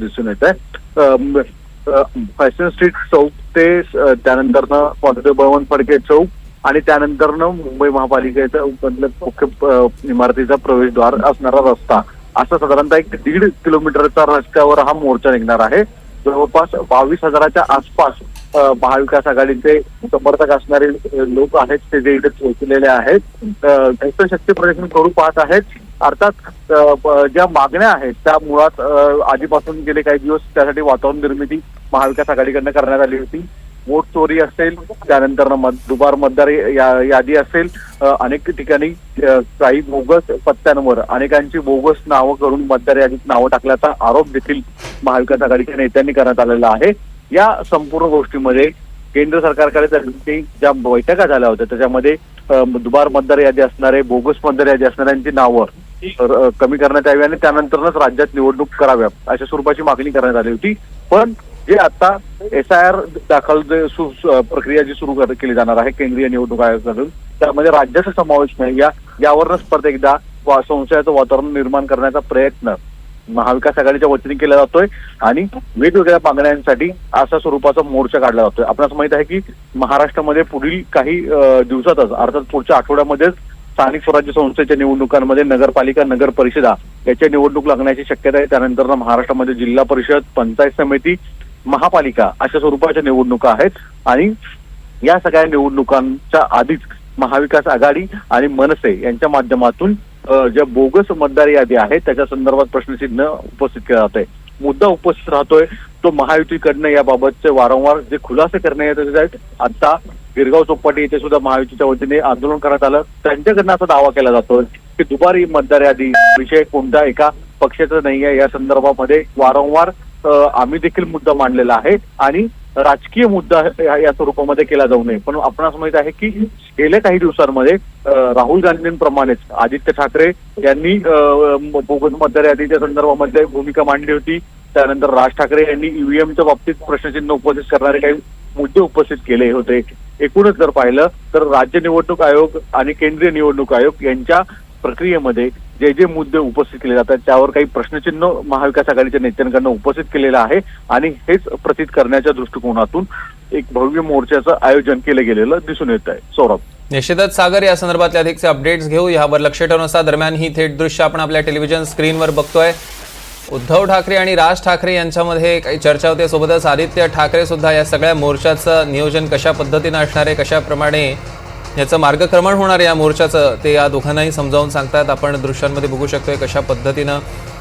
दिसून येत आहे. फॅशन स्ट्रीट चौक ते त्यानंतरनं कॉन्स्टेबल बळवंत फडके चौक आणि त्यानंतरनं मुंबई महापालिकेचा मुख्य इमारतीचा प्रवेशद्वार असणारा रस्ता. असा साधारणतः एक दीड किलोमीटरचा रस्त्यावर हा मोर्चा निघणार आहे. जवळपास बावीस हजाराच्या आसपास महाविकास आघाडीचे समर्थक असणारे लोक आहेत ते जे इथे पोहोचलेले आहेत. शक्ती प्रदर्शन करू पाहत आहेत. अर्थात ज्या मागण्या आहेत त्या मुळात आधीपासून गेले काही दिवस त्यासाठी वातावरण निर्मिती महाविकास आघाडीकडनं करण्यात आली होती. वोट चोरी असेल त्यानंतर दुपार दुबार मतदार यादी असेल अनेक ठिकाणी काही बोगस पत्त्यांवर अनेकांची बोगस नावं करून मतदार यादीत नावं टाकल्याचा आरोप देखील महाविकास आघाडीच्या नेत्यांनी करण्यात आलेला आहे. या संपूर्ण गोष्टीमध्ये केंद्र सरकारकडे ज्या बैठका झाल्या होत्या त्याच्यामध्ये दुबार मतदार यादी असणारे बोगस मतदार यादी असणाऱ्यांची नावं कमी करण्यात यावी आणि त्यानंतरच राज्यात निवडणूक कराव्या अशा स्वरूपाची मागणी करण्यात आली होती. पण जे आता एस आय आर दाखल जे प्रक्रिया जी सुरू केली जाणार आहे केंद्रीय निवडणूक आयोगाकडून त्यामध्ये राज्याचा समावेश नाही. या यावरच परत एकदा वा- संशयाचं वातावरण निर्माण करण्याचा प्रयत्न महाविकास आघाडीच्या वतीने केला जातोय आणि वेगवेगळ्या मागण्यांसाठी अशा स्वरूपाचा मोर्चा काढला जातोय. आपणास माहीत आहे की महाराष्ट्रामध्ये पुढील काही दिवसातच अर्थात पुढच्या आठवड्यामध्येच स्थानिक स्वराज्य संस्थेच्या निवडणुकांमध्ये नगरपालिका नगर परिषदा याच्या निवडणूक लागण्याची शक्यता आहे. त्यानंतर महाराष्ट्रामध्ये जिल्हा परिषद पंचायत समिती महापालिका अशा स्वरूपाच्या निवडणुका आहेत. आणि या सगळ्या निवडणुकांच्या आधीच महाविकास आघाडी आणि मनसे यांच्या माध्यमातून ज्या बोगस मतदार यादी आहेत त्याच्या संदर्भात प्रश्नचिन्ह उपस्थित केलं जात आहे मुद्दा उपस्थित राहतोय. तो महायुतीकडनं याबाबतचे वारंवार जे खुलासे करण्यात येत आहेत. आता गिरगाव चौपाटी येथे सुद्धा महायुतीच्या वतीने आंदोलन करण्यात आलं. त्यांच्याकडनं असा दावा केला जातोय की दुपारी मतदार यादी विषय कोणता एका पक्षाचा नाही आहे या संदर्भामध्ये वारंवार आम्ही देखील मुद्दा मांडलेला आहे. आणि राजकीय मुद्दा या स्वरूपामध्ये केला जाऊ नये. पण आपणास माहीत आहे की गेल्या काही दिवसांमध्ये राहुल गांधींप्रमाणेच आदित्य ठाकरे यांनी मतदार यादीच्या संदर्भामध्ये भूमिका मांडली होती. त्यानंतर राज ठाकरे यांनी ईव्हीएमच्या बाबतीत प्रश्नचिन्ह उपस्थित करणारे काही मुद्दे उपस्थित केले होते. एकूणच जर पाहिलं तर राज्य निवडणूक आयोग आणि केंद्रीय निवडणूक आयोग यांच्या प्रक्रियेमध्ये जे जे मुद्दे उपस्थित केले जातात त्यावर काही प्रश्नचिन्ह महाविकास आघाडीच्या नेत्यांकडनं उपस्थित केलेलं आहे आणि हेच प्रतीत करण्याच्या दृष्टिकोनातून एक भव्य मोर्चाचं आयोजन केलं गेलेलं दिसून येत आहे. सौरभ. निश्चितच सागर या संदर्भातले अधिकचे अपडेट्स घेऊ. यावर लक्ष ठेवून असा दरम्यान ही थेट दृश्य आपण आपल्या टेलिव्हिजन स्क्रीनवर बघतोय. उद्धव ठाकरे आणि राज ठाकरे यांच्यामध्ये काही चर्चा होते. सोबतच आदित्य ठाकरे सुद्धा या सगळ्या मोर्चाचं नियोजन कशा पद्धतीनं असणार आहे कशाप्रमाणे याचं मार्गक्रमण होणार या मोर्चाचं ते या दोघांनाही समजावून सांगतात. आपण दृश्यांमध्ये बघू शकतोय कशा पद्धतीनं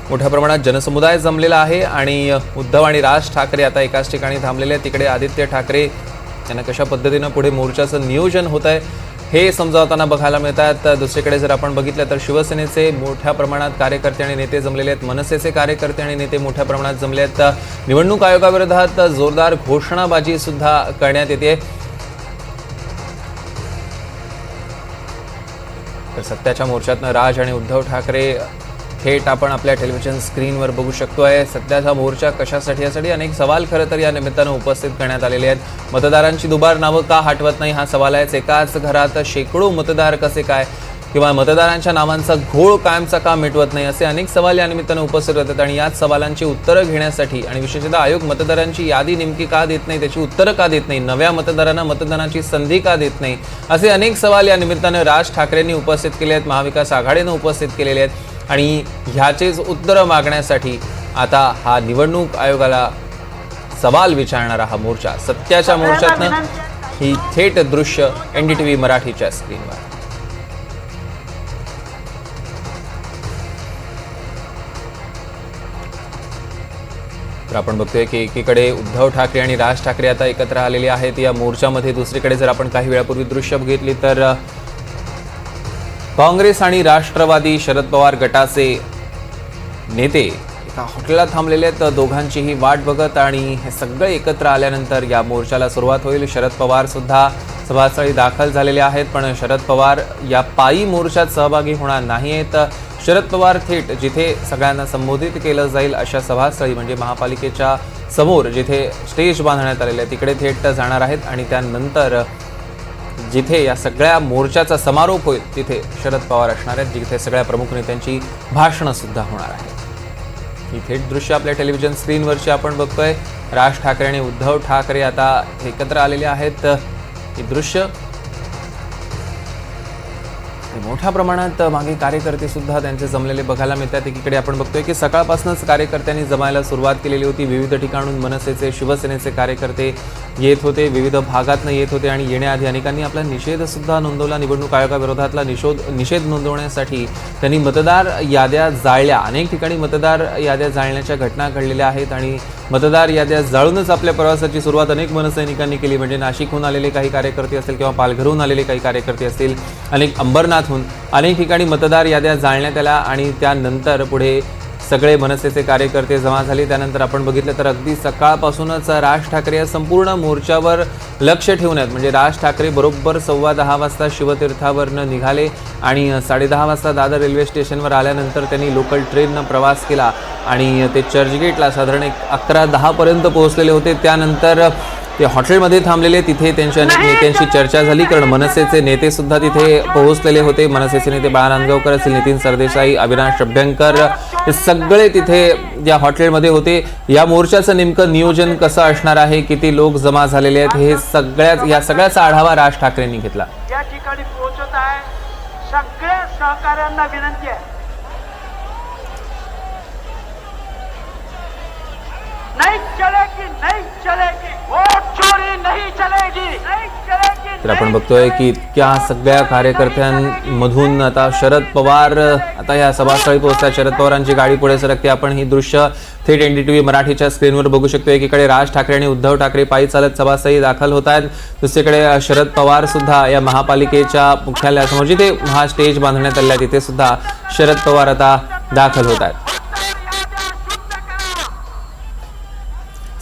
मोठ्या प्रमाणात जनसमुदाय जमलेला आहे आणि उद्धव आणि राज ठाकरे आता एकाच ठिकाणी थांबलेले आहेत. तिकडे आदित्य ठाकरे यांना कशा पद्धतीनं पुढे मोर्चाचं नियोजन होत आहे हे समजावताना बघायला मिळतात. दुसरीकडे जर आपण बघितलं तर शिवसेनेचे मोठ्या प्रमाणात कार्यकर्ते आणि नेते जमलेले आहेत. मनसेचे कार्यकर्ते आणि नेते मोठ्या प्रमाणात जमले आहेत. निवडणूक आयोगाविरोधात जोरदार घोषणाबाजी सुद्धा करण्यात येते. तर सत्याच्या मोर्चातनं राज आणि उद्धव ठाकरे थेट आपण आपल्या टेलिव्हिजन स्क्रीनवर बघू शकतो आहे. सध्याचा मोर्चा कशासाठी यासाठी अनेक सवाल खरं तर या निमित्तानं उपस्थित करण्यात आलेले आहेत. मतदारांची दुबार नावं का हटवत नाही? हा सवाल आहेच. एकाच घरात शेकडो मतदार कसे काय? किंवा मतदारांच्या नावांचा घोळ कायमचा का मिटवत नाही असे अनेक सवाल या निमित्तानं उपस्थित होतात आणि याच सवालांची उत्तरं घेण्यासाठी आणि विशेषतः आयोग मतदारांची यादी नेमकी का देत नाही त्याची उत्तरं का देत नाही नव्या मतदारांना मतदानाची संधी का देत नाही असे अनेक सवाल या निमित्तानं राज ठाकरेंनी उपस्थित केले आहेत महाविकास आघाडीनं उपस्थित केलेले आहेत आणि ह्याचेच उत्तरं मागण्यासाठी आता हा निवडणूक आयोगाला सवाल विचारणारा हा मोर्चा सत्याच्या मोर्चातनं ही थेट दृश्य एन डी टी व्ही मराठीच्या स्क्रीनवर. तर आपण बघतोय की एकीकडे उद्धव ठाकरे आणि राज ठाकरे आता एकत्र आलेले आहेत. या मोर्चामध्ये दुसरीकडे जर आपण काही वेळापूर्वी दृश्य बघितली तर काँग्रेस आणि राष्ट्रवादी शरद पवार गटाचे नेते एका हॉटेलात थांबलेले आहेत. दोघांचीही वाट बघत आणि हे सगळे एकत्र आल्यानंतर या मोर्चाला सुरुवात होईल. शरद पवार सुद्धा सभास्थळी दाखल झालेले आहेत पण शरद पवार या पायी मोर्चात सहभागी होणार नाही आहेत. शरद पवार थेट जिथे सगळ्यांना संबोधित केलं जाईल अशा सभास्थळी म्हणजे महापालिकेच्या समोर जिथे स्टेज बांधण्यात आलेलं आहे तिकडे थेट जाणार आहेत आणि त्यानंतर जिथे या सगळ्या मोर्चाचा समारोप होईल तिथे शरद पवार असणार आहेत जिथे सगळ्या प्रमुख नेत्यांची भाषणं सुद्धा होणार आहेत. ही थेट दृश्य आपल्या टेलिव्हिजन स्क्रीनवरची आपण बघतोय. राज ठाकरे आणि उद्धव ठाकरे आता एकत्र आलेले आहेत. ही दृश्य मोठ्या प्रमाणात मागे कार्यकर्ते सुद्धा त्यांचे जमलेले बघायला मिळतात. एकीकडे आपण बघतोय की सकाळपासूनच कार्यकर्त्यांनी जमायला सुरुवात केलेली होती. विविध ठिकाणून मनसेचे शिवसेनेचे कार्यकर्ते येत होते. विविध भागातनं येत होते आणि येण्याआधी अनेकांनी आपला निषेधसुद्धा नोंदवला. निवडणूक आयोगाविरोधातला निषोध निषेध नोंदवण्यासाठी त्यांनी मतदार याद्या जाळल्या. अनेक ठिकाणी मतदार याद्या जाळण्याच्या घटना घडलेल्या आहेत आणि मतदार याद्या जाळूनच आपल्या प्रवासाची सुरुवात अनेक मनसैनिकांनी केली. म्हणजे नाशिकहून आलेले काही कार्यकर्ते असतील किंवा पालघरहून आलेले काही कार्यकर्ते असतील अनेक अंबरनाथहून अनेक ठिकाणी मतदार याद्या जाळण्यात आल्या आणि त्यानंतर पुढे सगळे मनसेचे कार्यकर्ते जमा झाले. त्यानंतर आपण बघितलं तर अगदी सकाळपासूनच राज ठाकरे या संपूर्ण मोर्चावर लक्ष ठेवून आहेत. म्हणजे राज ठाकरे बरोबर सव्वा दहा वाजता शिवतीर्थावरनं निघाले आणि साडेदहा वाजता दादर रेल्वे स्टेशनवर आल्यानंतर त्यांनी लोकल ट्रेननं प्रवास केला आणि ते चर्चगेटला साधारण एक अकरा दहापर्यंत पोहोचलेले होते. त्यानंतर ते हॉटेलमध्ये थांबलेले तिथे त्यांच्या अनेक नेत्यांशी चर्चा झाली. कारण मनसेचे नेते सुद्धा तिथे पोहोचलेले होते. मनसेचे नेते बाळा नांदगावकर असतील नितीन सरदेसाई अविनाश अभ्यंकर हे सगळे तिथे या हॉटेलमध्ये होते. या मोर्चाचं नेमकं नियोजन कसं असणार आहे? किती लोक जमा झालेले आहेत? हे सगळ्यात या सगळ्याचा आढावा राज ठाकरेंनी घेतला. या ठिकाणी पोहोचत आहे. सगळ्या सहकाऱ्यांना विनंती आहे. तर आपण बघतोय की इतक्या सगळ्या कार्यकर्त्यांमधून आता शरद पवार आता या सभास्थळी पोहोचतात शरद पवारांची गाडी पुढे सरकते आपण ही दृश्य थेट एन डी टी व्ही मराठीच्या स्क्रीनवर बघू शकतो. एकीकडे राज ठाकरे आणि उद्धव ठाकरे पायी चालत सभास्थळी दाखल होत आहेत. दुसरीकडे शरद पवार सुद्धा या महापालिकेच्या मुख्यालयासमोर जिथे हा स्टेज बांधण्यात आलेला आहे तिथे सुद्धा शरद पवार आता दाखल होत आहेत.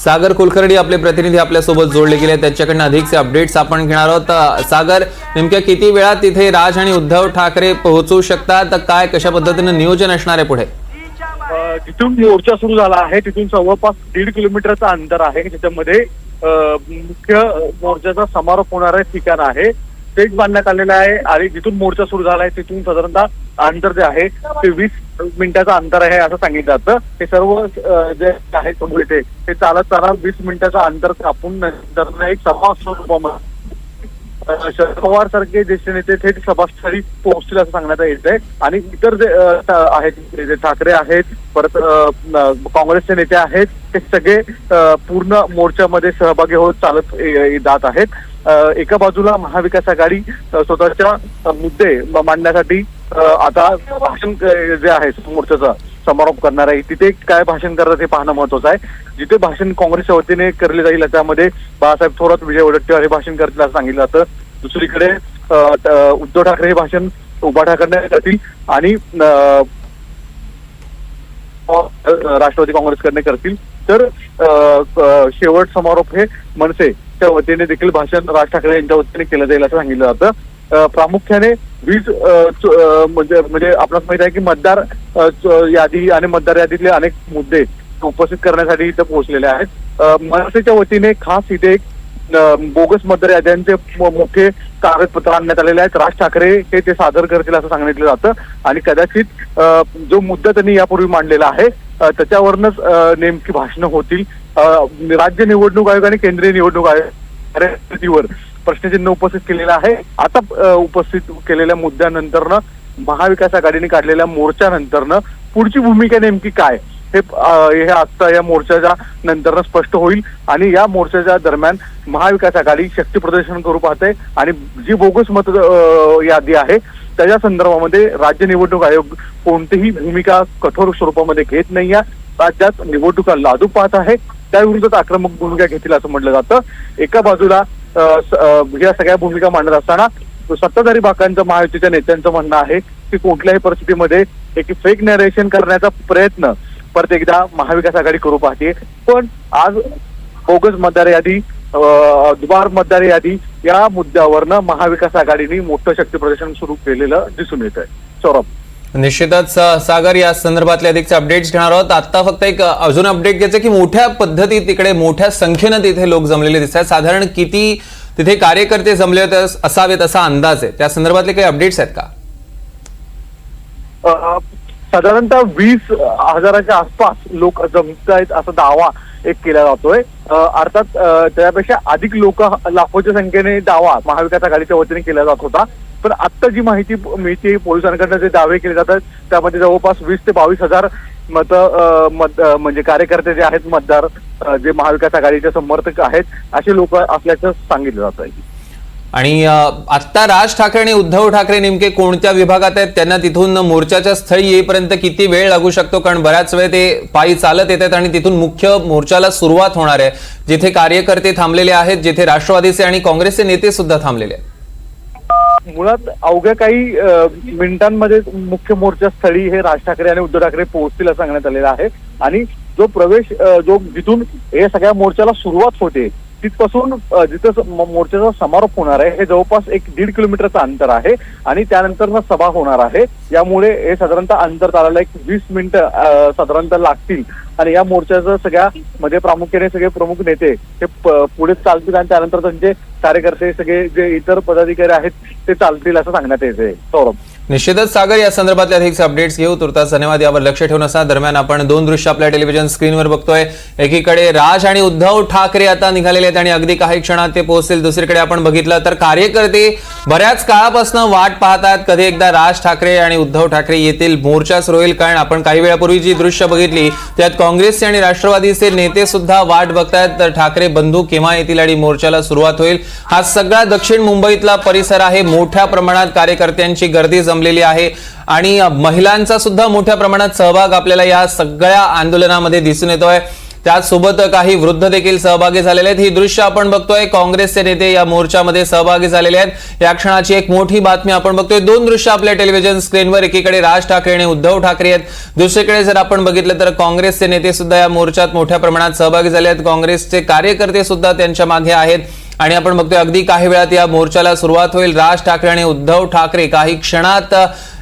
सागर कुलकर्णी आपले प्रतिनिधी आपल्यासोबत जोडले गेले. आहेत. त्यांच्याकडनं अधिकचे अपडेट्स आपण घेणार आहोत. सागर नेमक्या किती वेळात तिथे राज आणि उद्धव ठाकरे पोहोचू शकतात? काय कशा पद्धतीनं नियोजन असणार आहे पुढे? तिथून जिथून मोर्चा सुरू झाला आहे. तिथून जवळपास दीड किलोमीटरचं अंतर आहे. ज्याच्यामध्ये मुख्य मोर्चाचा समारोप होणारं ठिकाण आहे. स्टेज बांधण्यात आलेलं आहे. आणि जिथून मोर्चा सुरू झाला आहे तिथून साधारणतः अंतर जे आहे ते वीस मिनिटाचं अंतर आहे असं सांगितलं जातं. हे सर्व जे आहे समोर इथे ते चालत चालत वीस मिनिटाचं अंतर कापून एक सभा शरद पवार सारखे ज्येष्ठ नेते थेट सभास्थळी पोहोचतील असं सांगण्यात येत आहे. आणि इतर जे आहेत जे ठाकरे आहेत परत काँग्रेसचे नेते आहेत ते सगळे पूर्ण मोर्चामध्ये सहभागी होत चालत जात आहेत. एका बाजूला महाविकास आघाडी स्वतःच्या मुद्दे मांडण्यासाठी आता भाषण जे आहे मोर्चाचा समारोप करणार आहे तिथे काय भाषण करतात हे पाहणं महत्वाचं आहे. जिथे भाषण काँग्रेसच्या वतीने केले जाईल त्यामध्ये बाळासाहेब थोरात विजय वडेट्टीवार हे भाषण करतील असं सांगितलं जातं. दुसरीकडे उद्धव ठाकरे हे भाषण उभा ठाकरे करतील आणि राष्ट्रवादी काँग्रेसकडे करतील. तर शेवट समारोप हे मनसेच्या वतीने देखील भाषण राज ठाकरे यांच्या वतीने केलं जाईल असं सांगितलं जातं. प्रामुख्याने वीज म्हणजे म्हणजे आपल्याला माहीत आहे की मतदार यादी आणि मतदार यादीतले अनेक मुद्दे उपस्थित करण्यासाठी इथं पोहोचलेले आहेत. मनसेच्या वतीने खास इथे एक बोगस मतदार याद्यांचे मो- मोठे कागदपत्र आणण्यात आलेले आहेत. राज ठाकरे हे ते सादर करतील असं सांगितलं जातं. आणि कदाचित जो मुद्दा त्यांनी यापूर्वी मांडलेला आहे त्याच्यावरनच नेमकी भाषणं होतील. राज्य निवडणूक आयोग आणि केंद्रीय निवडणूक आयोगावर प्रश्नचिन्ह उपस्थित केलेलं आहे. आता उपस्थित केलेल्या मुद्द्यानंतरनं महाविकास आघाडीने काढलेल्या मोर्चानंतरनं पुढची भूमिका नेमकी काय? हे हे आजचा या मोर्चाच्या नंतर स्पष्ट होईल आणि या मोर्चाच्या दरम्यान महाविकास आघाडी शक्ती प्रदर्शन करू पाहते आणि जी बोगस मत यादी आहे त्याच्या संदर्भामध्ये राज्य निवडणूक आयोग कोणतीही भूमिका कठोर स्वरूपामध्ये घेत नाहीये राज्यात निवडणुका लादू पाहत आहे. त्याविरुद्ध आक्रमक भूमिका घेतील असं म्हटलं जातं. एका बाजूला या सगळ्या भूमिका मांडत असताना सत्ताधारी भागांचं महायुतीच्या नेत्यांचं म्हणणं आहे की कुठल्याही परिस्थितीमध्ये एक फेक नरेशन करण्याचा प्रयत्न परत एकदा महाविकास आघाडी करू पाहते. पण आज बोगस मतदार यादी अ, दुबार मतदार यादी या मुद्द्यावरनं महाविकास आघाडीने मोठं शक्ती प्रदर्शन सुरू केलेलं दिसून येत आहे सौरभ. निश्चितच सागर या संदर्भातले अधिकचे अपडेट्स घेणार आहोत. आता फक्त एक अजून अपडेट घ्यायचं की मोठ्या पद्धतीत तिकडे मोठ्या संख्येनं तिथे लोक जमलेले दिसत आहेत. साधारण किती तिथे कार्यकर्ते जमले होते असावेत असा अंदाज आहे. त्या संदर्भातले काही अपडेट्स आहेत का? साधारणतः वीस हजाराच्या आसपास लोक जमत आहेत असा दावा एक केला जातोय. अर्थात त्यापेक्षा अधिक लोक लाखोच्या संख्येने दावा महाविकास आघाडीच्या वतीने केला जात होता. पण आता जी माहिती मिळते पोलिसांकडनं जे दावे केले जातात त्यामध्ये जवळपास वीस ते बावीस हजार मत मत म्हणजे कार्यकर्ते जे आहेत मतदार जे महाविकास आघाडीचे समर्थक आहेत असे लोक असल्याचं सांगितलं जात आहे. आणि आत्ता राज ठाकरे आणि उद्धव ठाकरे नेमके कोणत्या विभागात आहेत? त्यांना तिथून मोर्चाच्या स्थळी येईपर्यंत किती वेळ लागू शकतो? कारण बऱ्याच वेळ ते पायी चालत येत आहेत आणि तिथून मुख्य मोर्चाला सुरुवात होणार आहे. जिथे कार्यकर्ते थांबलेले आहेत जिथे राष्ट्रवादीचे आणि काँग्रेसचे नेते सुद्धा थांबलेले आहेत. मुळात अवघ्या काही मिनिटांमध्ये मुख्य मोर्चा स्थळी हे राज ठाकरे आणि उद्धव ठाकरे पोहोचतील असं सांगण्यात आलेलं आहे. आणि जो प्रवेश जो जिथून हे सगळ्या मोर्चाला सुरुवात होते तिथपासून जिथं मोर्चाचा समारोप होणार आहे हे जवळपास एक दीड किलोमीटरचं अंतर आहे आणि त्यानंतर सभा होणार आहे. यामुळे हे साधारणतः अंतर चालायला एक वीस मिनिटं साधारणतः लागतील. आणि या मोर्चाचं सगळ्या मध्ये प्रामुख्याने सगळे प्रमुख नेते हे पुढे चालतील आणि त्यानंतर त्यांचे कार्यकर्ते सगळे जे इतर पदाधिकारी आहेत ते चालतील असं सांगण्यात येते सौरभ. निश्चितच सागर या संदर्भातले अधिक अपडेट्स घेऊ. तुर्तास धन्यवाद. यावर लक्ष ठेवून असा. दरम्यान आपण दोन दृश्य आपल्या टेलिव्हिजन स्क्रीनवर बघतोय. एकीकडे राज आणि उद्धव ठाकरे आता निघालेले आहेत आणि अगदी काही क्षणात ते पोहोचतील. दुसरीकडे आपण बघितलं तर कार्यकर्ते बऱ्याच काळापासून वाट पाहतात. कधी एकदा राज ठाकरे आणि उद्धव ठाकरे येतील मोर्चा सुरू होईल कारण आपण काही वेळापूर्वी जी दृश्य बघितली त्यात काँग्रेसचे आणि राष्ट्रवादीचे नेते सुद्धा वाट बघतायत. तर ठाकरे बंधू केव्हा येतील आणि मोर्चाला सुरुवात होईल? हा सगळा दक्षिण मुंबईतला परिसर आहे. मोठ्या प्रमाणात कार्यकर्त्यांची गर्दी जमलेली आहे. आणि महिलांचा सुद्धा मोठ्या प्रमाणात सहभाग आपल्याला या सगळ्या आंदोलनामध्ये दिसून येतोय. त्याचसोबत काही वृद्ध देखील सहभागी झालेले आहेत. ही दृश्य आपण बघतोय. काँग्रेसचे नेते या मोर्चामध्ये सहभागी झालेले आहेत. या क्षणाची एक मोठी बातमी आपण बघतोय. दोन दृश्य आपल्या टेलिव्हिजन स्क्रीनवर एकीकडे राज ठाकरे आणि उद्धव ठाकरे आहेत. दुसरीकडे जर आपण बघितलं तर काँग्रेसचे नेते सुद्धा या मोर्चात मोठ्या प्रमाणात सहभागी झाले आहेत. काँग्रेसचे कार्यकर्ते सुद्धा त्यांच्या मागे आहेत. आणि आपण बघतोय अगदी काही वेळात या मोर्चाला सुरुवात होईल. राज ठाकरे आणि उद्धव ठाकरे काही क्षणात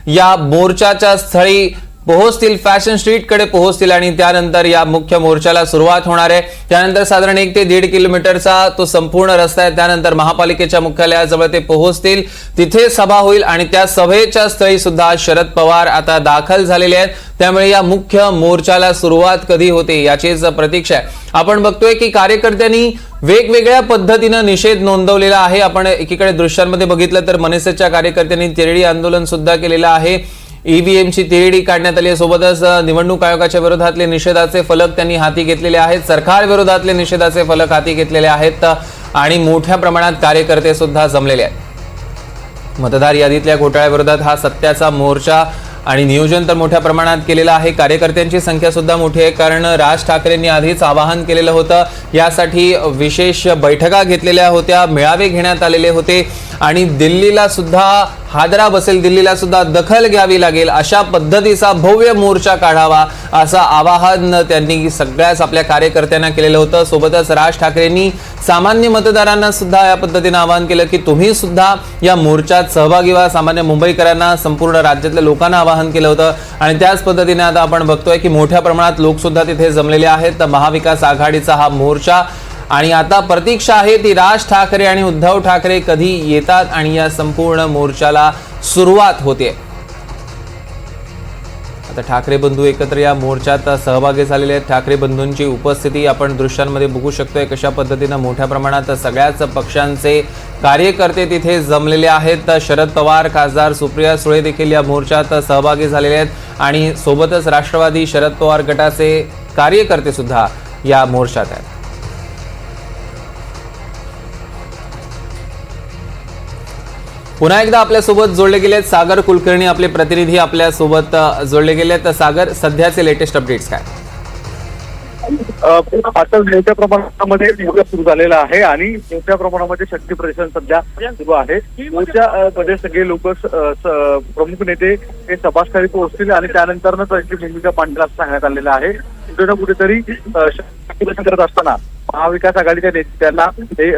या मोर्चाच्या स्थळी पोहोचतील. फॅशन स्ट्रीटकडे पोहोचतील आणि त्यानंतर या मुख्य मोर्चाला सुरुवात होणार आहे. त्यानंतर साधारण एक ते दीड किलोमीटरचा तो संपूर्ण रस्ता आहे. त्यानंतर महापालिकेच्या मुख्यालयाजवळ ते पोहोचतील. तिथे सभा होईल आणि त्या सभेच्या स्थळी सुद्धा शरद पवार आता दाखल झालेले आहेत. त्यामुळे या मुख्य मोर्चाला सुरुवात कधी होते याचीच प्रतीक्षा आहे. आपण बघतोय की कार्यकर्त्यांनी वेगवेगळ्या पद्धतीनं निषेध नोंदवलेला आहे. आपण एकीकडे दृश्यांमध्ये बघितलं तर मनसेच्या कार्यकर्त्यांनी तिरडी आंदोलन सुद्धा केलेलं आहे. ईव्हीएमची तिरडी काढण्यात आली आहे. सोबतच निवडणूक आयोगाच्या विरोधातले निषेधाचे फलक त्यांनी हाती घेतलेले आहेत. सरकार विरोधातले निषेधाचे फलक हाती घेतलेले आहेत आणि मोठ्या प्रमाणात कार्यकर्ते सुद्धा जमलेले आहेत. मतदार यादीतल्या घोटाळ्याविरोधात हा सत्याचा मोर्चा आणि नियोजन तर मोठ्या प्रमाणात केलेलं आहे. कार्यकर्त्यांची संख्या सुद्धा मोठी आहे कारण राज ठाकरेंनी आधीच आवाहन केलेलं होतं. यासाठी विशेष बैठका घेतलेल्या होत्या मेळावे घेण्यात आलेले होते आणि दिल्लीला सुद्धा हादरा बसेल दिल्लीला सुद्धा दखल घ्यावी लागेल अशा पद्धतीचा भव्य मोर्चा काढावा असं आवाहन त्यांनी सगळ्याच आपल्या कार्यकर्त्यांना केलेलं होतं. सोबतच राज ठाकरेंनी सामान्य मतदारांना सुद्धा या पद्धतीनं आवाहन केलं की तुम्ही सुद्धा या मोर्चात सहभागी व्हा. सामान्य मुंबईकरांना संपूर्ण राज्यातल्या लोकांना आवाहन केलं होतं. आणि त्याच पद्धतीने आता आपण बघतोय की मोठ्या प्रमाणात लोकसुद्धा तिथे जमलेले आहेत. तर महाविकास आघाडीचा हा मोर्चा आणि आता प्रतीक्षा आहे ती राज ठाकरे आणि उद्धव ठाकरे कधी येतात आणि या संपूर्ण मोर्चाला सुरुवात होते. आता ठाकरे बंधू एकत्र या मोर्चात सहभागी झालेले आहेत. ठाकरे बंधूंची उपस्थिती आपण दृश्यांमध्ये बघू शकतोय. कशा पद्धतीनं मोठ्या प्रमाणात सगळ्याच पक्षांचे कार्यकर्ते तिथे जमलेले आहेत. शरद पवार खासदार सुप्रिया सुळे देखील या मोर्चात सहभागी झालेले आहेत. आणि सोबतच राष्ट्रवादी शरद पवार गटाचे कार्यकर्ते सुद्धा या मोर्चात आहेत. पुन्हा एकदा आपल्यासोबत जोडले गेले आहेत सागर कुलकर्णी आपले प्रतिनिधी आपल्यासोबत जोडले गेले आहेत तर सागर सध्याचे लेटेस्ट अपडेट्स काय? आता मोठ्या प्रमाणामध्ये मोर्चा सुरू झालेला आहे आणि मोठ्या प्रमाणामध्ये शक्ती प्रदर्शन सध्या सुरू आहे. पुढच्या मध्ये म्हणजे सगळे लोक प्रमुख नेते हे सभास्थळी पोहोचतील आणि त्यानंतर त्यांची भूमिका मांडण्यास सांगण्यात आलेलं आहे. कुठे ना कुठेतरी शक्ती प्रदर्शन करत असताना महाविकास आघाडीच्या नेत्यांना हे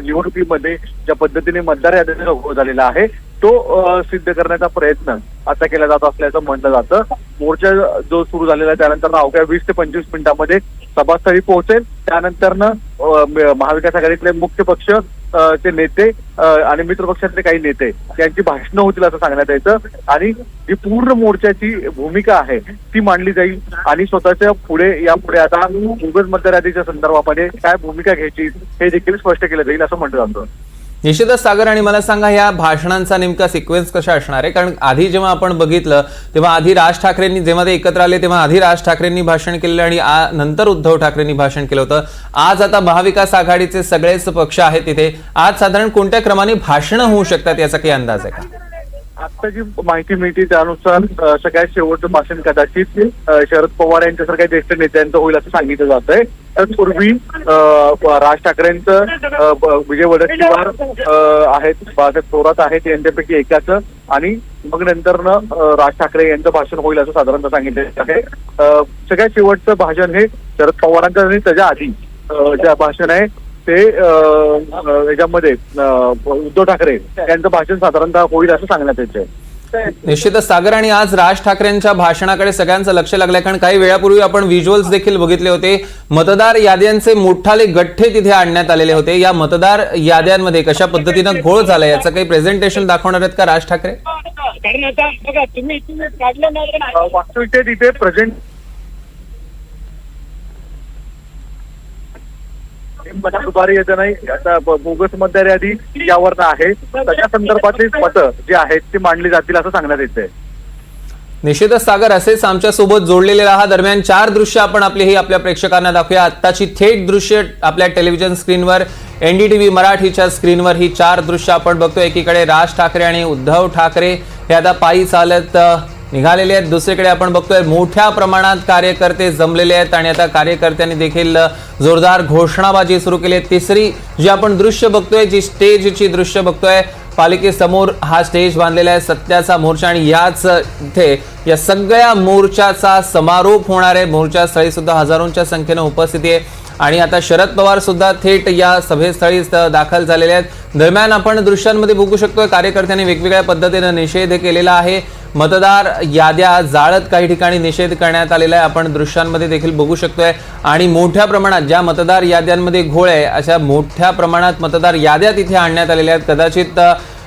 निवडणुकीमध्ये ज्या पद्धतीने मतदार यादीचा उभं झालेला आहे तो सिद्ध करण्याचा प्रयत्न आता केला जात असल्याचं म्हटलं जातं. मोर्चा जो सुरू झालेला आहे त्यानंतर अवघ्या वीस ते पंचवीस मिनिटांमध्ये सभास्थळी पोहोचेल. त्यानंतर महाविकास आघाडीतले मुख्य पक्ष चे ते नेते आणि मित्र पक्षातले काही नेते यांची भाषणं होतील असं सांगण्यात यायचं. आणि जी पूर्ण मोर्चाची भूमिका आहे ती मांडली जाईल. आणि स्वतःच्या पुढे यापुढे आता मुगल मध्यराधीच्या संदर्भामध्ये काय भूमिका घ्यायची हे देखील स्पष्ट केलं जाईल असं म्हटलं जातं. निश्चितच सागर आणि मला सांगा या भाषणांचा नेमका सिक्वेन्स कशा असणार आहे? कारण आधी जेव्हा आपण बघितलं तेव्हा आधी राज ठाकरेंनी जेव्हा ते एकत्र आले तेव्हा आधी राज ठाकरेंनी भाषण केलेलं आणि नंतर उद्धव ठाकरेंनी भाषण केलं होतं. आज आता महाविकास आघाडीचे सगळेच पक्ष आहेत तिथे. आज साधारण कोणत्या क्रमाने भाषणं होऊ शकतात याचा काही अंदाज आहे का? आता जी माहिती मिळते त्यानुसार सगळ्यात शेवटचं भाषण कदाचित शरद पवार यांच्यासारख्या ज्येष्ठ नेत्यांचं होईल असं सांगितलं जात आहे तत्पूर्वी राज ठाकरेंचं विजय वडेट्टीवार आहेत बाळासाहेब थोरात आहेत यांच्यापैकी एकाचं. आणि मग नंतर राज ठाकरे यांचं भाषण होईल असं साधारणतः सांगितलं आहे. सगळ्यात शेवटचं भाषण हे शरद पवारांचं आणि त्याच्या आधी ज्या भाषण आहे ते याच्यामध्ये उद्धव ठाकरे यांचं भाषण साधारणतः होईल असं सांगण्यात येते निश्चितच सागर आणि आज राज ठाकरेंच्या भाषणाकडे सगळ्यांचं लक्ष लागलंय. कारण काही वेळापूर्वी आपण व्हिज्युअल्स देखील बघितले होते. मतदार याद्यांचे मोठाले गठ्ठे तिथे आणण्यात आलेले होते. या मतदार याद्यांमध्ये कशा पद्धतीनं घोळ झाला याचं काही प्रेझेंटेशन दाखवणार आहेत का राज ठाकरे? कारण आता बघा तुम्ही काढलं नाही अ, वास्तविक ते तिथे प्रेझेंट दुपारी येत नाही. आता बोगस मतदार यादी यावर आहे. त्याच्या संदर्भातली मतं जी आहेत ती मांडली जातील असं सांगण्यात येते निश्चितच सागर असेच आमच्यासोबत जोडलेले राहा. दरम्यान चार दृश्य आपण आपली ही आपल्या प्रेक्षकांना दाखवूया. आत्ताची थेट दृश्य आपल्या टेलिव्हिजन स्क्रीनवर एनडीटीव्ही मराठीच्या स्क्रीनवर ही चार दृश्य आपण बघतो एकीकडे राज ठाकरे आणि उद्धव ठाकरे. हे आता पायी चालत निघालेले आहेत. दुसरीकडे आपण बघतोय मोठ्या प्रमाणात कार्यकर्ते जमलेले आहेत आणि आता कार्यकर्त्यांनी देखील जोरदार घोषणाबाजी सुरू केली आहे. तिसरी जी आपण दृश्य बघतोय जी स्टेजची दृश्य बघतोय पालिकेसमोर हा स्टेज बांधलेला आहे सत्याचा मोर्चा. आणि याच इथे या सगळ्या मोर्चाचा समारोप होणार आहे. मोर्चास्थळी सुद्धा हजारोंच्या संख्येनं उपस्थिती आहे. आणि आता शरद पवार सुद्धा थेट या सभेस्थळी दाखल झालेले आहेत. दरम्यान आपण दृश्यांमध्ये बघू शकतोय कार्यकर्त्यांनी वेगवेगळ्या पद्धतीनं निषेध केलेला आहे. मतदार याद्या जाळत काही ठिकाणी निषेध करण्यात आलेला आहे. आपण दृश्यांमध्ये देखील बघू शकतोय. आणि मोठ्या प्रमाणात ज्या मतदार याद्यांमध्ये घोळ आहे अशा मोठ्या प्रमाणात मतदार याद्या तिथे आणण्यात आलेल्या आहेत. कदाचित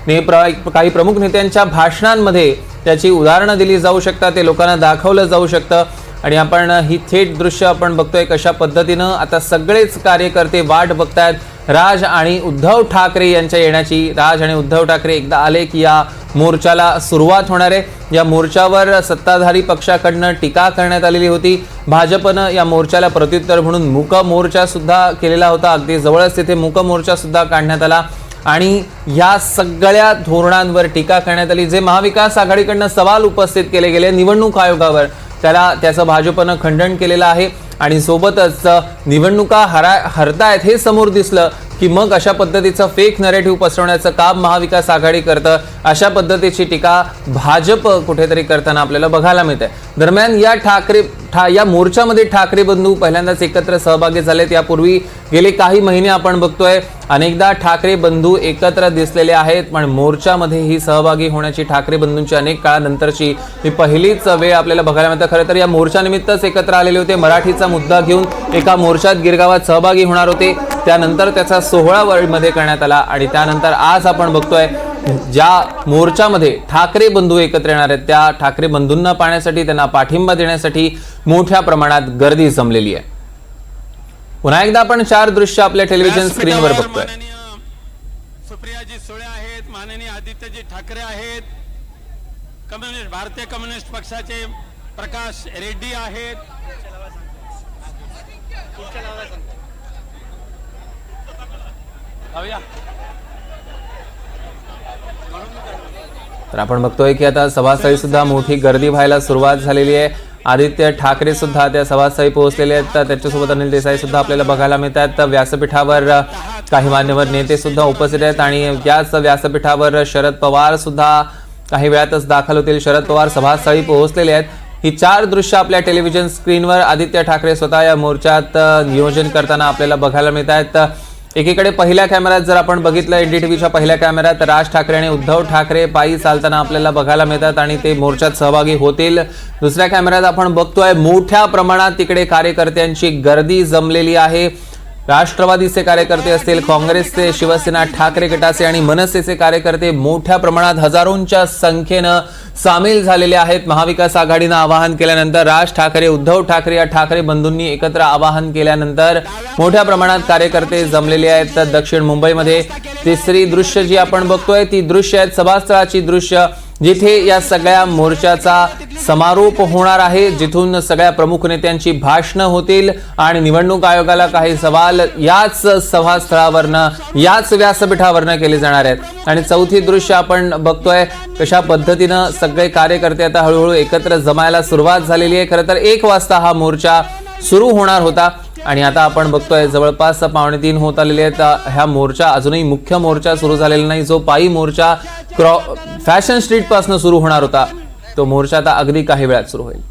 ने प्र- काही प्रमुख नेत्यांच्या भाषणांमध्ये त्याची उदाहरणं दिली जाऊ शकतात ते लोकांना दाखवलं जाऊ शकतं. आणि आपण ही थेट दृश्य आपण बघतोय कशा पद्धतीनं. आता सगळेच कार्यकर्ते वाट बघतायत. राज आणि उद्धव ठाकरे यांच्या येण्याची. राज आणि उद्धव ठाकरे एकदा आले की या मोर्चाला सुरुवात होणार आहे. या मोर्चावर सत्ताधारी पक्षाकडनं टीका करण्यात आलेली होती. भाजपनं या मोर्चाला प्रत्युत्तर म्हणून मूक मोर्चासुद्धा केलेला होता. अगदी जवळच तिथे मूक मोर्चासुद्धा काढण्यात आला. आणि या सगळ्या धोरणांवर टीका करण्यात आली. जे महाविकास आघाडीकडनं सवाल उपस्थित केले गेले. निवडणूक आयोगावर. त्याला त्याचं भाजपनं खंडन केलेलं आहे. आणि सोबतच निवडणुका हरा हरतायत हे समोर दिसलं. की मग अशा पद्धतीचं फेक नरेटिव्ह पसरवण्याचं काम महाविकास आघाडी करतं अशा पद्धतीची टीका भाजप कुठेतरी करताना आपल्याला बघायला मिळते दरम्यान या ठाकरे ठा या मोर्चामध्ये ठाकरे बंधू पहिल्यांदाच एकत्र सहभागी झालेत. यापूर्वी गेले काही महिने आपण बघतोय अनेकदा ठाकरे बंधू एकत्र दिसलेले आहेत पण मोर्चामध्ये ही सहभागी होण्याची ठाकरे बंधूंची अनेक काळानंतरची ही पहिलीच वेळ आपल्याला बघायला मिळतं. खरं तर या मोर्चानिमित्तच एकत्र आलेले होते. मराठीचा मुद्दा घेऊन एका मोर्चात गिरगावात सहभागी होणार होते. त्यानंतर त्याचा सोहळा मध्ये करण्यात आला आणि त्यानंतर आज आपण बघतोय ज्या मोर्चामध्ये ठाकरे बंधू एकत्र येणार आहेत त्या ठाकरे बंधूंना पाहण्यासाठी त्यांना पाठिंबा देण्यासाठी मोठ्या प्रमाणात गर्दी जमलेली आहे पुन्हा एकदा आपण चार दृश्य आपल्या टेलिव्हिजन स्क्रीनवर बघतोय सुप्रियाजी सुळे आहेत माननीय आदित्यजी ठाकरे आहेत कम्युनिस्ट भारतीय कम्युनिस्ट पक्षाचे प्रकाश रेड्डी आहेत. तर आपण बघतोय की आता सभास्थळी सुद्धा मोठी गर्दी व्हायला सुरुवात झालेली आहे. आदित्य ठाकरे सुद्धा त्या सभास्थळी पोहोचलेले आहेत. तर त्याच्यासोबत अनिल देसाई सुद्धा आपल्याला बघायला मिळतात. तर व्यासपीठावर काही मान्यवर नेते सुद्धा उपस्थित आहेत. आणि याच व्यासपीठावर शरद पवार सुद्धा काही वेळातच दाखल होतील. शरद पवार सभास्थळी पोहोचलेले आहेत. ही चार दृश्य आपल्या टेलिव्हिजन स्क्रीनवर आदित्य ठाकरे स्वतः या मोर्चात नियोजन करताना आपल्याला बघायला मिळत आहेत एकीकडे पहिल्या कॅमेऱ्यात जर आपण बघितलं एनडीटीव्हीच्या पहिल्या कॅमेऱ्यात राज ठाकरे आणि उद्धव ठाकरे पायी चालताना आपल्याला बघायला मिळतात आणि ते मोर्चात सहभागी होतील. दुसऱ्या कॅमेऱ्यात आपण बघतोय मोठ्या प्रमाणात तिकडे कार्यकर्त्यांची गर्दी जमलेली आहे. राष्ट्रवादीचे कार्यकर्ते असतील काँग्रेसचे शिवसेना ठाकरे गटाचे आणि मनसेचे कार्यकर्ते मोठ्या प्रमाणात हजारोंच्या संख्येनं सामील झालेले आहेत. महाविकास आघाडीनं आवाहन केल्यानंतर राज ठाकरे उद्धव ठाकरे या ठाकरे बंधूंनी एकत्र आवाहन केल्यानंतर मोठ्या प्रमाणात कार्यकर्ते जमलेले आहेत. तर दक्षिण मुंबईमध्ये तिसरी दृश्य जी आपण बघतोय ती दृश्य आहेत सभास्थळाची दृश्य. जिथे या सगळ्या मोर्चाचा समारोप होणार आहे जिथून सगळ्या प्रमुख नेत्यांची भाषणं होतील आणि निवडणूक आयोगाला काही सवाल याच सभास्थळावरनं याच व्यासपीठावरनं केले जाणार आहेत. आणि चौथी दृश्य आपण बघतोय कशा पद्धतीनं सगळे कार्यकर्ते आता हळूहळू एकत्र जमायला सुरुवात झालेली आहे. खरं तर एक वाजता हा मोर्चा सुरू होणार होता. आणि आता आपण बघतोय जवळपास पावणे तीन होत आलेले आहेत. ह्या मोर्चा अजूनही मुख्य मोर्चा सुरू झालेला नाही. जो पायी मोर्चा क्रॉ फॅशन स्ट्रीटपासून सुरू होणार होता तो मोर्चा आता अगदी काही वेळात सुरू होईल.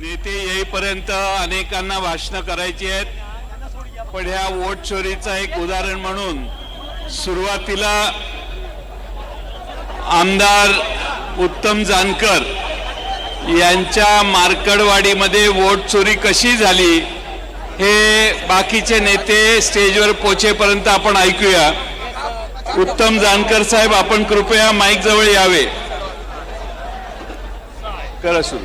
नेते येईपर्यंत अनेकांना भाषणं करायची आहेत. पण ह्या वोट चोरीचं एक उदाहरण म्हणून सुरुवातीला आमदार उत्तम जानकर यांच्या मार्कडवाडीमध्ये वोट चोरी कशी झाली? हे बाकीचे नेते स्टेजवर पोचेपर्यंत आपण ऐकूया. उत्तम जानकर साहेब आपण कृपया माईक जवळ यावे. करा सुरू.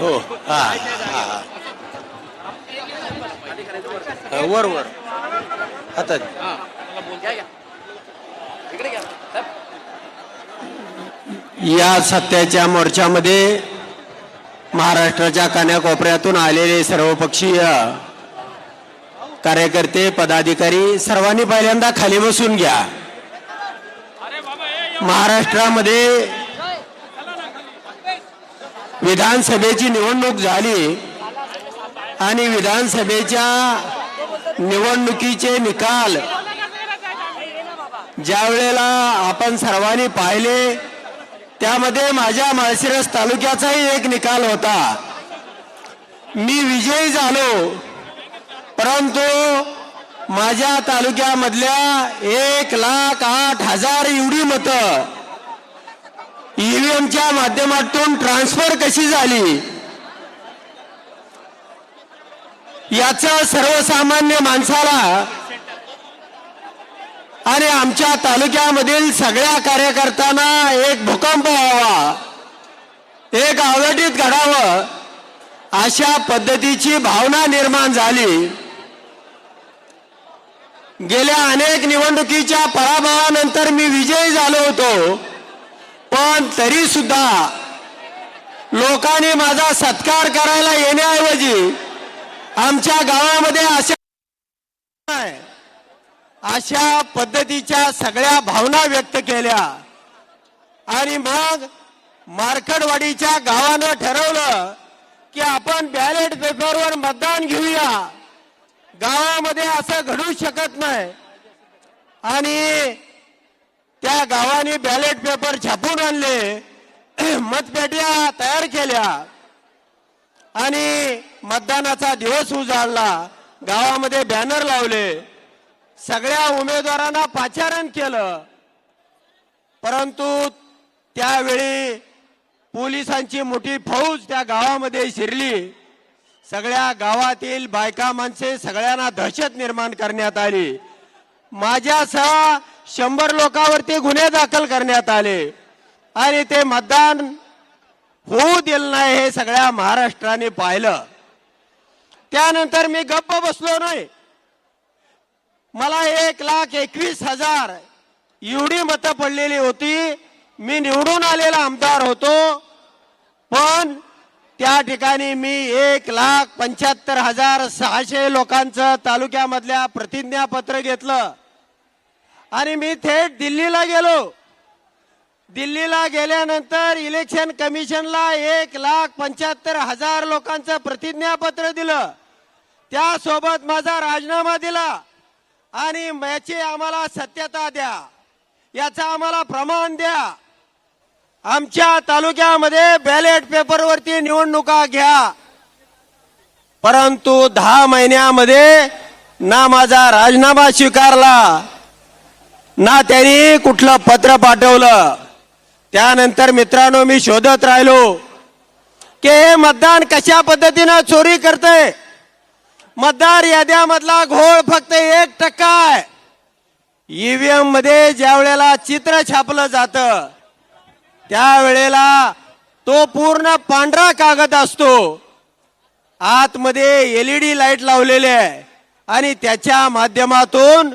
हो हा हा हा. वर वर. हातात. या सत्याच्या मोर्चामध्ये महाराष्ट्राच्या कान्याकोपऱ्यातून आलेले सर्वपक्षीय कार्यकर्ते पदाधिकारी सर्वांनी पहिल्यांदा खाली बसून घ्या. महाराष्ट्रामध्ये विधानसभेची निवडणूक झाली आणि विधानसभेच्या निवडणुकीचे निकाल ज्या वेळेला आपण सर्वांनी पाहिले त्यामध्ये माझ्या माळशिरस तालुक्याचाही एक निकाल होता. मी विजयी झालो परंतु माझ्या तालुक्यामधल्या एक लाख आठ हजार एवढी मतं ईव्हीएमच्या माध्यमातून ट्रान्सफर कशी झाली? याचा सर्वसामान्य माणसाला आणि आमच्या तालुक्यामधील सगळ्या कार्यकर्त्यांना एक भूकंप व्हावा एक आवडीत घडावं अशा पद्धतीची भावना निर्माण झाली. गेल्या अनेक निवडणुकीच्या पराभवानंतर मी विजयी झालो होतो पण तरी सुद्धा लोकांनी माझा सत्कार करायला येण्याऐवजी आमच्या गावामध्ये अशा अशा पद्धतीच्या सगळ्या भावना व्यक्त केल्या. आणि मग मार्कडवाडीच्या गावानं ठरवलं की आपण बॅलेट पेपरवर मतदान घेऊया. गावामध्ये असं घडू शकत नाही. आणि त्या गावाने बॅलेट पेपर छापून आणले. मतपेट्या तयार केल्या. आणि मतदानाचा दिवस उजाडला गावामध्ये बॅनर लावले. सगळ्या उमेदवारांना पाचारण केलं. परंतु त्यावेळी पोलिसांची मोठी फौज त्या गावामध्ये शिरली. सगळ्या गावातील बायका माणसे सगळ्यांना दहशत निर्माण करण्यात आली. माझ्यासह शंभर लोकांवरती गुन्हे दाखल करण्यात आले. आणि ते मतदान होऊ दिलं नाही हे सगळ्या महाराष्ट्राने पाहिलं. त्यानंतर मी गप्प बसलो नाही. मला एक लाख एकवीस हजार एवढी मतं पडलेली होती. मी निवडून आलेला आमदार होतो. पण त्या ठिकाणी मी एक लाख पंच्याहत्तर हजार सहाशे लोकांचं तालुक्यामधल्या प्रतिज्ञापत्र घेतलं. आणि मी थेट दिल्लीला गेलो. दिल्लीला गेल्यानंतर इलेक्शन कमिशनला एक लाख पंच्याहत्तर हजार लोकांचं प्रतिज्ञापत्र दिलं. त्यासोबत माझा राजीनामा दिला. आणि याची आम्हाला सत्यता द्या. याचा आम्हाला प्रमाण द्या. आमच्या तालुक्यामध्ये बॅलेट पेपरवरती निवडणुका घ्या. परंतु दहा महिन्यामध्ये ना माझा राजीनामा स्वीकारला ना त्यांनी कुठलं पत्र पाठवलं. त्यानंतर मित्रांनो मी शोधत राहिलो की हे मतदान कशा पद्धतीनं चोरी करतंय? मतदार याद्यामधला घोळ फक्त एक टक्का आहे. ईव्हीएममध्ये ज्या वेळेला चित्र छापलं जातं त्यावेळेला तो पूर्ण पांढरा कागद असतो. आतमध्ये एलईडी लाइट लावलेले आहे आणि त्याच्या माध्यमातून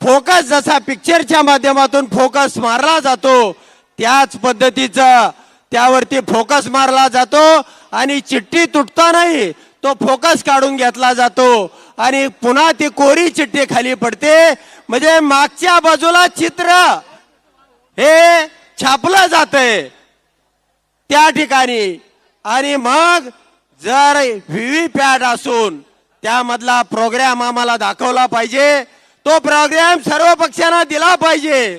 फोकस जसा पिक्चरच्या माध्यमातून फोकस मारला जातो त्याच पद्धतीचं त्यावरती फोकस मारला जातो आणि चिठ्ठी तुटता नाही तो फोकस काढून घेतला जातो. आणि पुन्हा ती कोरी चिठ्ठी खाली पडते. म्हणजे मागच्या बाजूला चित्र हे छापलं जातंय. त्या ठिकाणी. आणि मग जर व्ही पॅड असून त्यामधला प्रोग्राम आम्हाला दाखवला पाहिजे. तो प्रोग्राम सर्व पक्षांना दिला पाहिजे.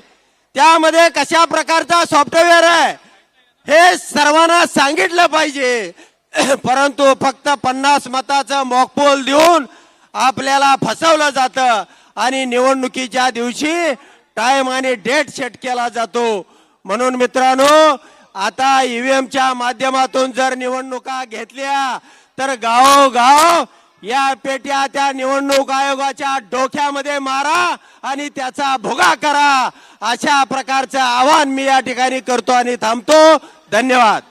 त्यामध्ये कशा प्रकारचा सॉफ्टवेअर आहे हे सर्वांना सांगितलं पाहिजे. परंतु फक्त पन्नास मताचं मॉकपोल देऊन आपल्याला फसवलं जातं. आणि निवडणुकीच्या दिवशी टाइम आणि डेट सेट केला जातो. म्हणून मित्रांनो आता ईव्हीएमच्या माध्यमातून जर निवडणुका घेतल्या तर गावोगाव या पेट्या त्या निवडणूक आयोगाच्या डोक्यामध्ये मारा आणि त्याचा भोगा करा. अशा प्रकारचं आवाहन मी या ठिकाणी करतो आणि थांबतो. धन्यवाद.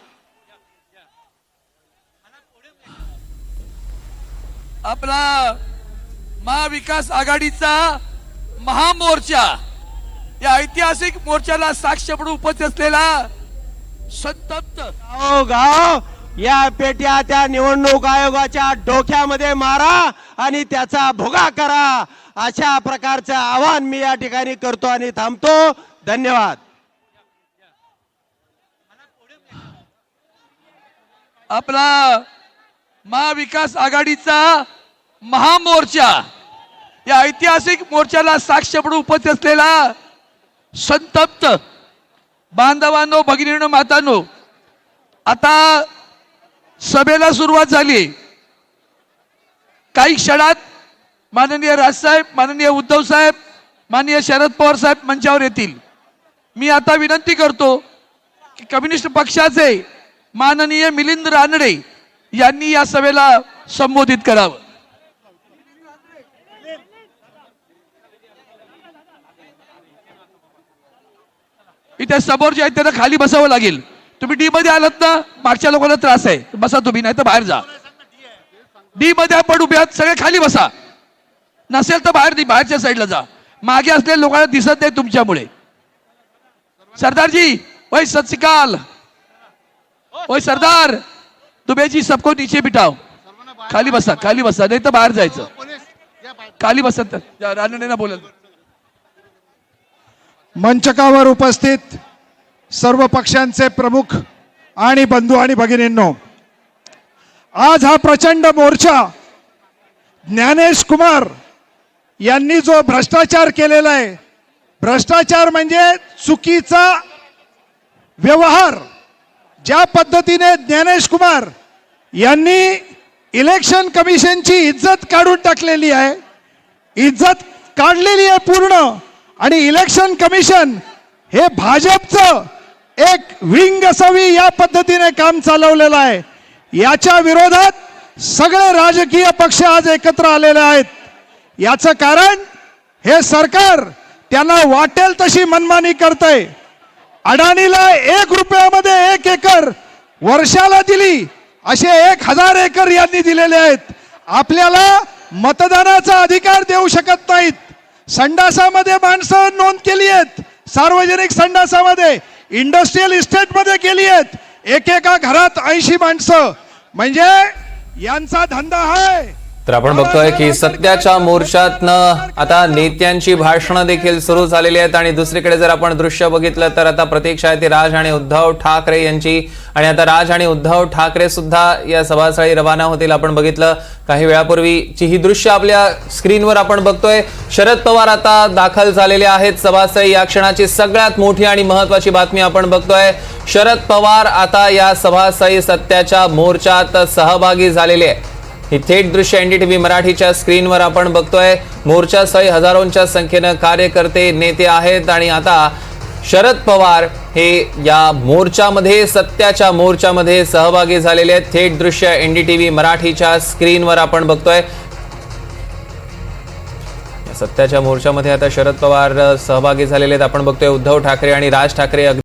आपला महाविकास आघाडीचा महामोर्चा या ऐतिहासिक मोर्चाला साक्ष म्हणून उपस्थित असलेला संतप्त गाव या पेट्या त्या निवडणूक आयोगाच्या डोक्यामध्ये मारा आणि त्याचा भुगा करा. अशा प्रकारचं आवाहन मी या ठिकाणी करतो आणि थांबतो. धन्यवाद. आपला महाविकास आघाडीचा महामोर्चा. या ऐतिहासिक मोर्चाला साक्ष म्हणून उपस्थित असलेला संतप्त बांधवांनो भगिनीनो मातांनो आता सभेला सुरुवात झाली. काही क्षणात माननीय राजसाहेब माननीय उद्धव साहेब माननीय शरद पवार साहेब मंचावर येतील. मी आता विनंती करतो की कम्युनिस्ट पक्षाचे माननीय मिलिंद रानडे यांनी या सभेला संबोधित करावं. इथे समोर जे आहेत त्यांना खाली बसावं लागेल. तुम्ही डी मध्ये आलात ना मागच्या लोकांना त्रास आहे. बसा तुम्ही नाही तर बाहेर जा. डी मध्ये आपण उभे आहात सगळे खाली बसा. नसेल तर बाहेर बाहेरच्या साईडला जा. मागे असलेल्या लोकांना दिसत नाही तुमच्यामुळे. सरदारजी वय सत श्रीकाल. सरदार. तुम्ही जी सबको नीचे बिठाओ खाली बसा खाली बसा नाही तर बाहेर जायचं. खाली बसा तर रानडेना बोलत मंचकावर उपस्थित सर्व पक्षांचे प्रमुख आणि बंधू आणि भगिनींनो आज हा प्रचंड मोर्चा ज्ञानेश कुमार यांनी जो भ्रष्टाचार केलेला आहे भ्रष्टाचार म्हणजे चुकीचा व्यवहार. ज्या पद्धतीने ज्ञानेश कुमार यांनी इलेक्शन कमिशनची इज्जत काढून टाकलेली आहे इज्जत काढलेली आहे पूर्ण आणि इलेक्शन कमिशन हे भाजपचं एक विंग असावी या पद्धतीने काम चालवलेलं आहे. याच्या विरोधात सगळे राजकीय पक्ष आज एकत्र आलेले आहेत. याचं कारण हे सरकार त्यांना वाटेल तशी मनमानी करतंय. अडाणीला एक रुपयामध्ये एक एकर वर्षाला दिली. असे एक हजार एकर यांनी दिलेले आहेत. आपल्याला मतदानाचा अधिकार देऊ शकत नाहीत. संडासामध्ये माणसं नोंद केली आहेत. सार्वजनिक संडासामध्ये इंडस्ट्रीयल इस्टेटमध्ये केली आहेत. एकेका घरात ऐंशी माणसं. म्हणजे यांचा धंदा आहे. तर आपण बघतोय की सत्याच्या मोर्चातनं आता नेत्यांची भाषणं देखील सुरू झालेली आहेत. आणि दुसरीकडे जर आपण दृश्य बघितलं तर आता प्रतीक्षा आहे ती राज आणि उद्धव ठाकरे यांची. आणि आता राज आणि उद्धव ठाकरे सुद्धा या सभास्थळी रवाना होतील आपण बघितलं. काही वेळापूर्वीची ही दृश्य आपल्या स्क्रीनवर आपण बघतोय. शरद पवार आता दाखल झालेले आहेत सभास्थळी. या क्षणाची सगळ्यात मोठी आणि महत्वाची बातमी आपण बघतोय. शरद पवार आता या सभास्थळी सत्याच्या मोर्चात सहभागी झालेले आहे ही थेट दृश्य एनडीटीव्ही मराठीच्या स्क्रीनवर आपण बघतोय. मोर्चास्थळी हजारोंच्या संख्येनं कार्यकर्ते नेते आहेत आणि आता शरद पवार हे या मोर्चामध्ये सत्याच्या मोर्चामध्ये सहभागी झालेले आहेत. थेट दृश्य एनडीटीव्ही मराठीच्या स्क्रीनवर आपण बघतोय. सत्याच्या मोर्चामध्ये आता शरद पवार सहभागी झालेले आहेत. आपण बघतोय उद्धव ठाकरे आणि राज ठाकरे